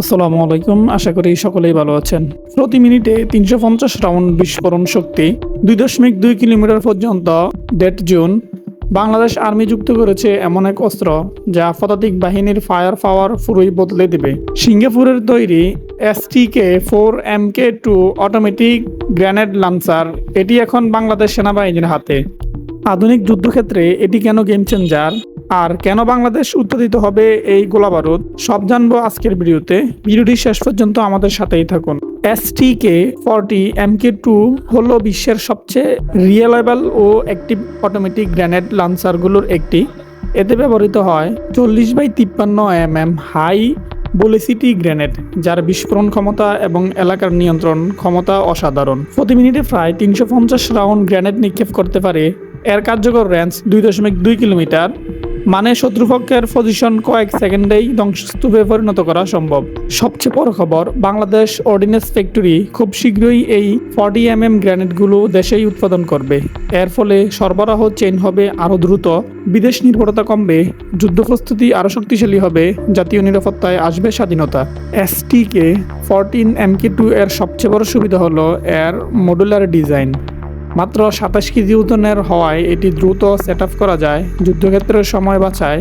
আসসালামু আলাইকুম, আশা করি সকলেই ভালো আছেন। প্রতি মিনিটে তিনশো পঞ্চাশ রাউন্ড বিস্ফোরণ শক্তি দুই দশমিক দুই কিলোমিটার পর্যন্ত ডেট জুন। বাংলাদেশ আর্মি যুক্ত করেছে এমন এক অস্ত্র যা পদাতিক বাহিনীর ফায়ার পাওয়ার পুরোই বদলে দেবে। সিঙ্গাপুরের তৈরি STK four M K two automatic grenade launcher এটি এখন বাংলাদেশ সেনাবাহিনীর হাতে। আধুনিক যুদ্ধক্ষেত্রে এটি কেন গেম চেঞ্জার আর কেন বাংলাদেশ উৎপাদিত হবে এই গোলাবারুদ, সব জানব আজকের ভিডিওতে। ভিডিওটি শেষ পর্যন্ত আমাদের সাথেই থাকুন। S T K forty M K two হলো বিশ্বের সবচেয়ে রিয়েলেবল ও অ্যাক্টিভ অটোমেটিক গ্র্যানেড লান্সারগুলোর একটি। এতে ব্যবহৃত হয় চল্লিশ বাই তিপ্পান্ন M M high velocity grenade যার বিস্ফোরণ ক্ষমতা এবং এলাকার নিয়ন্ত্রণ ক্ষমতা অসাধারণ। প্রতি মিনিটে প্রায় তিনশো পঞ্চাশ রাউন্ড গ্রেনেড নিক্ষেপ করতে পারে। এর কার্যকর রেঞ্জ দুই দশমিক দুই কিলোমিটার। মানে শত্রুপক্ষের পজিশন কয়েক সেকেন্ডেই ধ্বংসস্তূপে পরিণত করা সম্ভব। সবচেয়ে বড় খবর, বাংলাদেশ অর্ডিনেন্স ফ্যাক্টরি খুব শীঘ্রই এই ফর্টি এম এম গ্রেনেডগুলো দেশেই উৎপাদন করবে। এর ফলে সরবরাহ চেইন হবে আরও দ্রুত, বিদেশ নির্ভরতা কমবে, যুদ্ধ প্রস্তুতি আরও শক্তিশালী হবে, জাতীয় নিরাপত্তায় আসবে স্বাধীনতা। এসটিকে ফোরটিন এমকে টু এর সবচেয়ে বড় সুবিধা হলো এর মডুলার ডিজাইন মাত্র সাতাশ কেজি ওজনের হওয়ায় এটি দ্রুত সেট করা যায়, যুদ্ধক্ষেত্রের সময় বাঁচায়।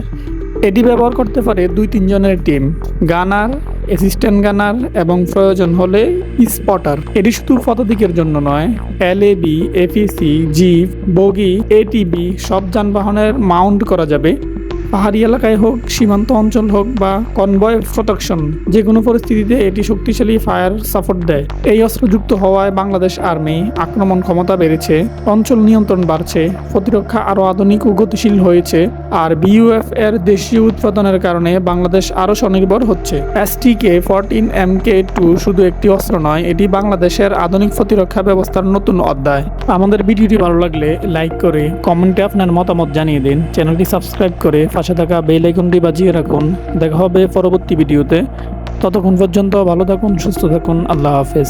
এটি ব্যবহার করতে পারে দুই তিনজনের টিম গানার অ্যাসিস্ট্যান্ট গানার এবং প্রয়োজন হলে স্পটার এটি শুধু পদাতিকের জন্য নয় L A B APC jeep buggy ATV সব যানবাহনের মাউন্ট করা যাবে। পাহাড়ি এলাকায় হোক, সীমান্ত অঞ্চল হোক বা কনভয় প্রোটেকশন যে কোনো পরিস্থিতিতে এটি শক্তিশালী ফায়ার সাপোর্ট দেয়। এই অস্ত্রযুক্ত হওয়ায় বাংলাদেশ আর্মি আক্রমণ ক্ষমতা বেড়েছে, অঞ্চল নিয়ন্ত্রণ বাড়ছে, প্রতিরক্ষা আরও আধুনিক ও গতিশীল হয়েছে, আর বিইউএফ এর দেশীয় উৎপাদনের কারণে বাংলাদেশ আরও স্বনির্ভর হচ্ছে। STK fourteen M K two শুধু একটি অস্ত্র নয়, এটি বাংলাদেশের আধুনিক প্রতিরক্ষা ব্যবস্থার নতুন অধ্যায়। আমাদের ভিডিওটি ভালো লাগলে লাইক করে, কমেন্টে আপনার মতামত জানিয়ে দিন। চ্যানেলটি সাবস্ক্রাইব করে পাশে থাকা বেল আইকনটি বাজিয়ে রাখুন। দেখা হবে পরবর্তী ভিডিওতে। ততক্ষণ পর্যন্ত ভালো থাকুন, সুস্থ থাকুন। আল্লাহ হাফেজ।